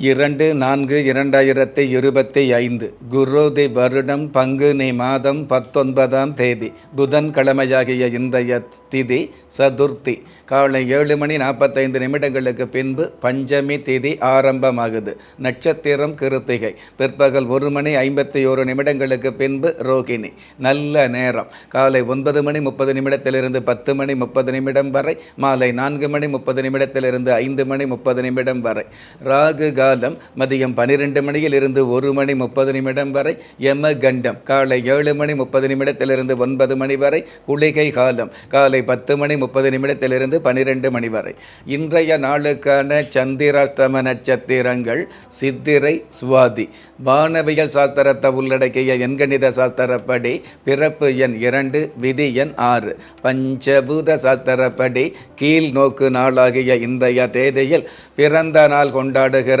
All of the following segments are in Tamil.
இரண்டு நான்கு இரண்டாயிரத்தி இருபத்தி ஐந்து குரோதி வருடம் பங்குனி மாதம் பத்தொன்பதாம் தேதி புதன்கிழமையாகிய இன்றைய திதி சதுர்த்தி. காலை ஏழு மணி நாற்பத்தைந்து நிமிடங்களுக்கு பின்பு பஞ்சமி திதி ஆரம்பமாகுது. நட்சத்திரம் கிருத்திகை. பிற்பகல் ஒரு மணி ஐம்பத்தி ஓரு நிமிடங்களுக்கு பின்பு ரோகிணி. நல்ல நேரம். காலை ஒன்பது மணி முப்பது நிமிடத்திலிருந்து பத்து மணி முப்பது நிமிடம் வரை மாலை நான்கு மணி முப்பது நிமிடத்திலிருந்து ஐந்து மணி முப்பது நிமிடம் வரை. ராகு காலம் மதியம் பன்னிரெண்டு மணியில் இருந்து ஒரு மணி முப்பது நிமிடம் வரை யம கண்டம் காலை ஏழு மணி முப்பது நிமிடத்திலிருந்து ஒன்பது மணி வரை குளிகை காலம். காலை பத்து மணி முப்பது நிமிடத்திலிருந்து பன்னிரெண்டு மணி வரை. இன்றைய நாளுக்கான சந்திராஷ்டம நட்சத்திரங்கள் சித்திரை சுவாதி. வானவியல் சாஸ்திரத்தை உள்ளடக்கிய எண்கணித சாஸ்திரப்படி பிறப்பு எண் இரண்டு விதி எண் ஆறு. பஞ்சபூத சாஸ்திரப்படி கீழ் நோக்கு நாளாகிய இன்றைய தேதியில் பிறந்த நாள் கொண்டாடுகிற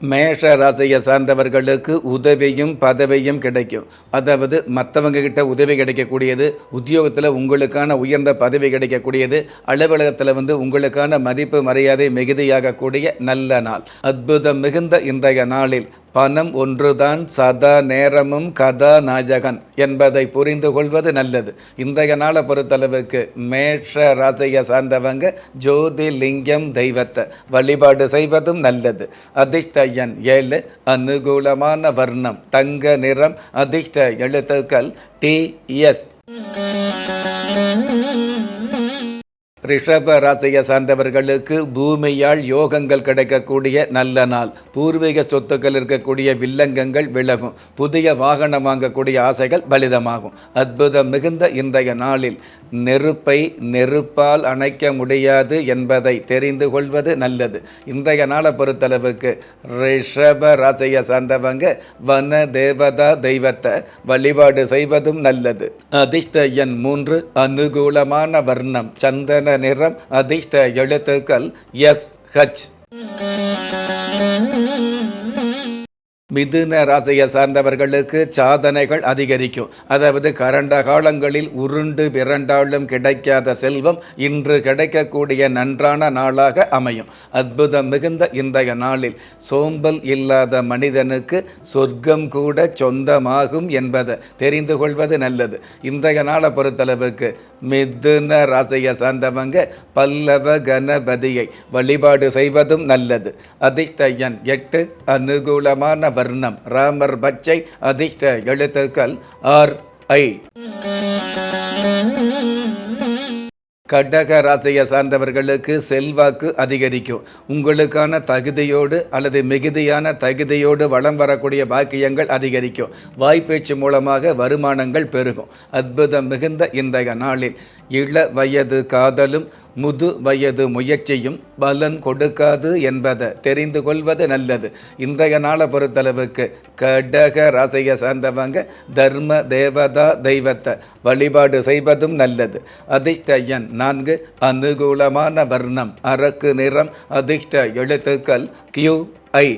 மேஷ ராசியை சார்ந்தவர்களுக்கு உதவியும் பதவியும் கிடைக்கும். அதாவது மற்றவங்க கிட்ட உதவி கிடைக்கக்கூடியது உத்தியோகத்தில் உங்களுக்கான உயர்ந்த பதவி கிடைக்கக்கூடியது அலுவலகத்தில் வந்து உங்களுக்கான மதிப்பு மரியாதை மிகுதியாகக்கூடிய நல்ல நாள். அற்புதம் மிகுந்த இன்றைய நாளில் பணம் ஒன்றுதான் சதா நேரமும் கதாநாயகன் என்பதை புரிந்து கொள்வது நல்லது. இன்றைய நாளை பொறுத்தளவுக்கு மேஷ ராசியை சார்ந்தவங்க ஜோதிலிங்கம் தெய்வத்தை வழிபாடு செய்வதும் நல்லது. அதிர்ஷ்ட எண் ஏழு அனுகூலமான வர்ணம் தங்க நிறம் அதிர்ஷ்ட எழுத்துக்கள் டி எஸ். ரிஷப ராசியை சார்ந்தவர்களுக்கு பூமியால் யோகங்கள் கிடைக்கக்கூடிய நல்ல நாள். பூர்வீக சொத்துக்கள் இருக்கக்கூடிய வில்லங்கங்கள் விலகும். புதிய வாகனம் வாங்கக்கூடிய ஆசைகள் பலிதமாகும். அற்புதம் மிகுந்த இன்றைய நாளில் நெருப்பை நெருப்பால் அணைக்க முடியாது என்பதை தெரிந்து கொள்வது நல்லது. இன்றைய நாளை பொறுத்தளவுக்கு ரிஷப ராசியை சார்ந்தவங்க வன தேவதா தெய்வத்தை வழிபாடு செய்வதும் நல்லது. அதிர்ஷ்ட எண் மூன்று அனுகூலமான வர்ணம். சந்தன நிறம் அதிர்ஷ்ட எழுத்துக்கள் எஸ் ஹச் மிதுன ராசியை சார்ந்தவர்களுக்கு சாதனைகள் அதிகரிக்கும். அதாவது கரண்ட காலங்களில் உருண்டு பிறண்டாலும் கிடைக்காத செல்வம் இன்று கிடைக்கக்கூடிய நன்றான நாளாக அமையும். அற்புதம் மிகுந்த இன்றைய நாளில் சோம்பல் இல்லாத மனிதனுக்கு சொர்க்கம் கூட சொந்தமாகும் என்பதை தெரிந்து கொள்வது நல்லது. இன்றைய நாளை பொறுத்தளவுக்கு மிதுன ராசியை சார்ந்தவங்க பல்லவ கணபதியை வழிபாடு செய்வதும் நல்லது. அதிர்ஷ்ட எண் எட்டு அனுகூலமான வர்ணம். ராமர் பச்சை அதிர்ஷ்ட எழுத்துக்கள் ஆர் ஐ. கடக ராசியை சார்ந்தவர்களுக்கு செல்வாக்கு அதிகரிக்கும். உங்களுக்கான தகுதியோடு அல்லது மிகுதியான தகுதியோடு வளம் வரக்கூடிய பாக்கியங்கள் அதிகரிக்கும். வாய்ப்பேச்சு மூலமாக வருமானங்கள் பெருகும். அற்புதம் மிகுந்த இன்றைய நாளில் இள வயது காதலும் முது வயது முயற்சியும் பலன் கொடுக்காது என்பதை தெரிந்து கொள்வது நல்லது. இன்றைய நாளை பொறுத்தளவுக்கு கடக ராசியை சார்ந்தவங்க தர்ம தேவதா தெய்வத்தை வழிபாடு செய்வதும் நல்லது. அதிர்ஷ்ட எண் நான்கு அனுகூலமான வர்ணம் அரக்கு நிறம் அதிர்ஷ்ட எழுத்துக்கள் கியூ ஐ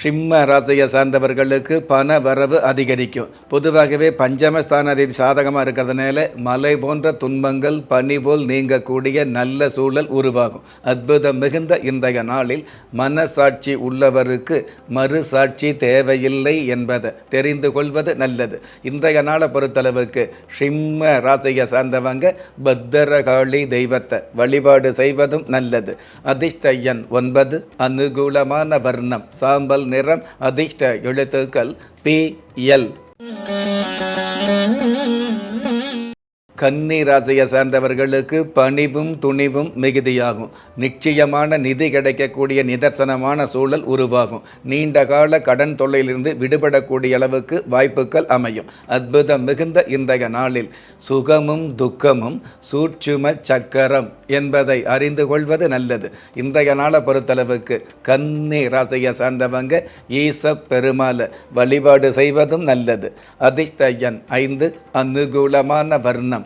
சிம்ம ராசியை சார்ந்தவர்களுக்கு பண வரவு அதிகரிக்கும். பொதுவாகவே பஞ்சமஸ்தானதி சாதகமாக இருக்கிறதுனால மலை போன்ற துன்பங்கள் பனி போல் நீங்கக்கூடிய நல்ல சூழல் உருவாகும். அற்புதம் மிகுந்த இன்றைய நாளில் மனசாட்சி உள்ளவருக்கு மறுசாட்சி தேவையில்லை என்பதை தெரிந்து கொள்வது நல்லது. இன்றைய நாளை பொறுத்தளவுக்கு சிம்ம ராசியை சார்ந்தவங்க பத்திரகாளி தெய்வத்தை வழிபாடு செய்வதும் நல்லது. அதிர்ஷ்ட எண் ஒன்பது அனுகூலமான வர்ணம் சாம்பல் நிறம் அதிர்ஷ்ட எழுத்துக்கள் பி எல் கன்னி ராசியை சார்ந்தவர்களுக்கு பணிவும் துணிவும் மிகுதியாகும். நிச்சயமான நிதி கிடைக்கக்கூடிய நிதர்சனமான சூழல் உருவாகும். நீண்ட கால கடன் தொல்லையிலிருந்து விடுபடக்கூடிய அளவுக்கு வாய்ப்புகள் அமையும். அற்புதம் மிகுந்த இன்றைய நாளில் சுகமும் துக்கமும் சூட்சும சக்கரம் என்பதை அறிந்து கொள்வது நல்லது. இன்றைய நாளை பொறுத்தளவுக்கு கன்னி ராசியை சார்ந்தவங்க ஈச பெருமாளை வழிபாடு செய்வதும் நல்லது. அதிர்ஷ்ட எண் ஐந்து அனுகூலமான வர்ணம்.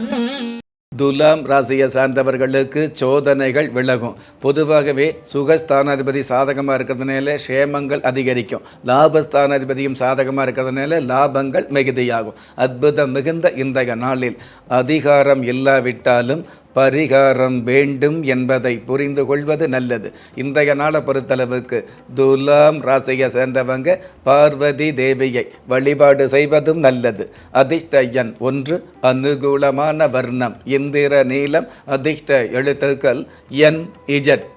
துலாம் ராசியை சார்ந்தவர்களுக்கு சோதனைகள் விலகும். பொதுவாகவே சுகஸ்தானாதிபதி சாதகமாக இருக்கிறதுனால க்ஷேமங்கள் அதிகரிக்கும். லாபஸ்தானாதிபதியும் சாதகமாக இருக்கிறதுனால லாபங்கள் மிகுதியாகும். அற்புதம் மிகுந்த இன்றைய நாளில் அதிகாரம் இல்லாவிட்டாலும் பரிகாரம் வேண்டும் என்பதை புரிந்து கொள்வது நல்லது. இன்றைய நாளை பொறுத்தளவுக்கு துலாம் ராசியை சேர்ந்தவங்க பார்வதி தேவியை வழிபாடு செய்வதும் நல்லது. அதிர்ஷ்ட எண் ஒன்று அனுகூலமான வர்ணம். இந்திர நீலம் அதிர்ஷ்ட எழுத்துக்கள் என் இஜட்.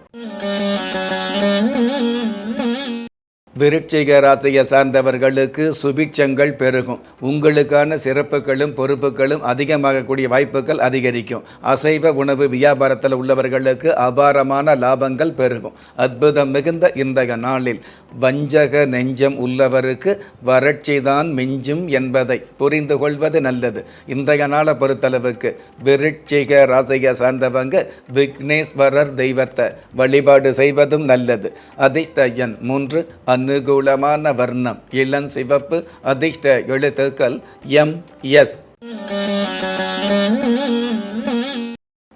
விருட்சிக ராசியை சார்ந்தவர்களுக்கு சுபிட்சங்கள் பெருகும். உங்களுக்கான சிறப்புகளும் பொறுப்புகளும் அதிகமாகக்கூடிய வாய்ப்புகள் அதிகரிக்கும். அசைவ உணவு வியாபாரத்தில் உள்ளவர்களுக்கு அபாரமான லாபங்கள் பெருகும். அற்புதம் மிகுந்த இன்றைய நாளில் வஞ்சக நெஞ்சம் உள்ளவருக்கு வறட்சி தான் மிஞ்சும் என்பதை புரிந்து கொள்வது நல்லது. இன்றைய நாளை பொறுத்தளவுக்கு விருட்சிக ராசியை சார்ந்தவங்க விக்னேஸ்வரர் தெய்வத்தை வழிபாடு செய்வதும் நல்லது. அதிர்ஷ்ட எண் மூன்று அனுகூலமான வர்ணம். இளம் சிவப்பு அதிர்ஷ்ட எழுத்துக்கள் எம் எஸ்.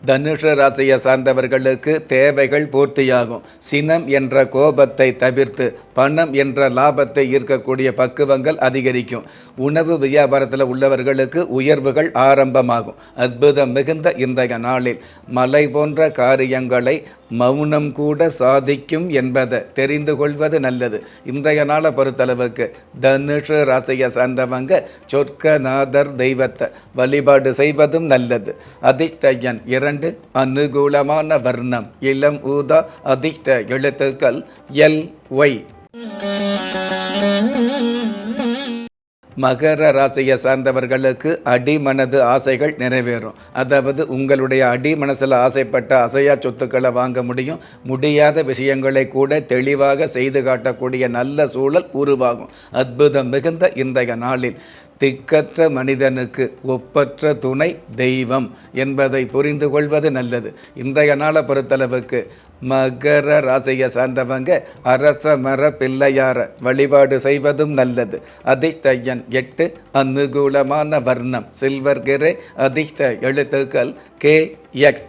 தனுஷ ராசியை சார்ந்தவர்களுக்கு தேவைகள் பூர்த்தியாகும். சினம் என்ற கோபத்தை தவிர்த்து பணம் என்ற லாபத்தை ஈர்க்கக்கூடிய பக்குவங்கள் அதிகரிக்கும். உணவு வியாபாரத்தில் உள்ளவர்களுக்கு உயர்வுகள் ஆரம்பமாகும். அற்புதம் மிகுந்த இன்றைய நாளில் மலை போன்ற காரியங்களை மௌனம் கூட சாதிக்கும் என்பதை தெரிந்து கொள்வது நல்லது. இன்றைய நாளை பொறுத்தளவுக்கு தனுஷ ராசியை சார்ந்தவங்க சொர்க்கநாதர் தெய்வத்தை வழிபாடு செய்வதும் நல்லது. அதிர்ஷ்டயன் இரண்டு இரண்டு அனுகூலமான வர்ணம். இளம் ஊதா அதிர்ஷ்ட எழுத்துக்கள் எல் ஒய். மகர ராசியை சார்ந்தவர்களுக்கு அடிமனது ஆசைகள் நிறைவேறும். அதாவது உங்களுடைய அடிமனசில் ஆசைப்பட்ட அசையா சொத்துக்களை வாங்க முடியும். முடியாத விஷயங்களை கூட தெளிவாக செய்து காட்டக்கூடிய நல்ல சூழல் உருவாகும். அற்புதம் மிகுந்த இன்றைய நாளில். திக்கற்ற மனிதனுக்கு ஒப்பற்ற துணை தெய்வம் என்பதை புரிந்து கொள்வது நல்லது. இன்றைய நாளை பொறுத்தளவுக்கு மகர ராசியை சார்ந்தவங்க அரச மர பிள்ளையார வழிபாடு செய்வதும் நல்லது. அதிர்ஷ்டயன் எட்டு அனுகூலமான வர்ணம். சில்வர் கிரே அதிர்ஷ்ட எழுத்துக்கள் கே எக்ஸ்.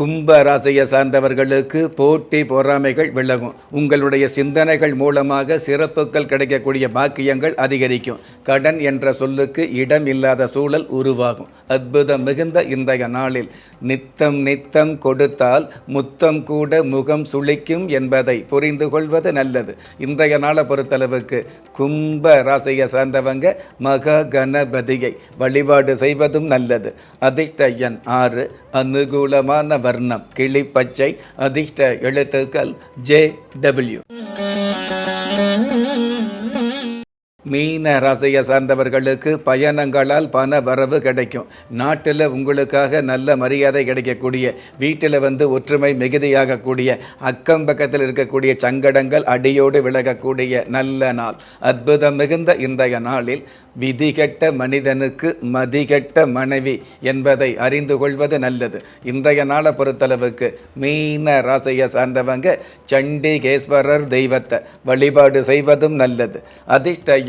கும்ப ராசியை சார்ந்தவர்களுக்கு போட்டி பொறாமைகள் விலகும். உங்களுடைய சிந்தனைகள் மூலமாக சிறப்புகள் கிடைக்கக்கூடிய பாக்கியங்கள் அதிகரிக்கும். கடன் என்ற சொல்லுக்கு இடம் இல்லாத சூழல் உருவாகும். அற்புதம் மிகுந்த இன்றைய நாளில் நித்தம் நித்தம் கொடுத்தால் முத்தம் கூட முகம் சுளிக்கும் என்பதை புரிந்து கொள்வது நல்லது. இன்றைய நாளை பொறுத்தளவுக்கு கும்ப ராசியை சார்ந்தவங்க மகா கணபதியை வழிபாடு செய்வதும் நல்லது. அதிர்ஷ்ட எண் ஆறு அனுகூலமான வர்ணம். கிளி பச்சை அதிர்ஷ்ட எழுத்துக்கள் ஜே டபிள்யூ. மீன ராசியை சார்ந்தவர்களுக்கு பயணங்களால் பண வரவு கிடைக்கும். நாட்டில் உங்களுக்காக நல்ல மரியாதை கிடைக்கக்கூடிய வீட்டில் வந்து ஒற்றுமை மிகுதியாகக்கூடிய அக்கம் பக்கத்தில் இருக்கக்கூடிய சங்கடங்கள் அடியோடு விலகக்கூடிய நல்ல நாள். அற்புதம் மிகுந்த இன்றைய நாளில் விதிகெட்ட மனிதனுக்கு மதிகெட்ட மனைவி என்பதை அறிந்து கொள்வது நல்லது. இன்றைய நாளை பொறுத்தளவுக்கு மீன ராசியை சார்ந்தவங்க சண்டிகேஸ்வரர் தெய்வத்தை வழிபாடு செய்வதும் நல்லது. அதிர்ஷ்ட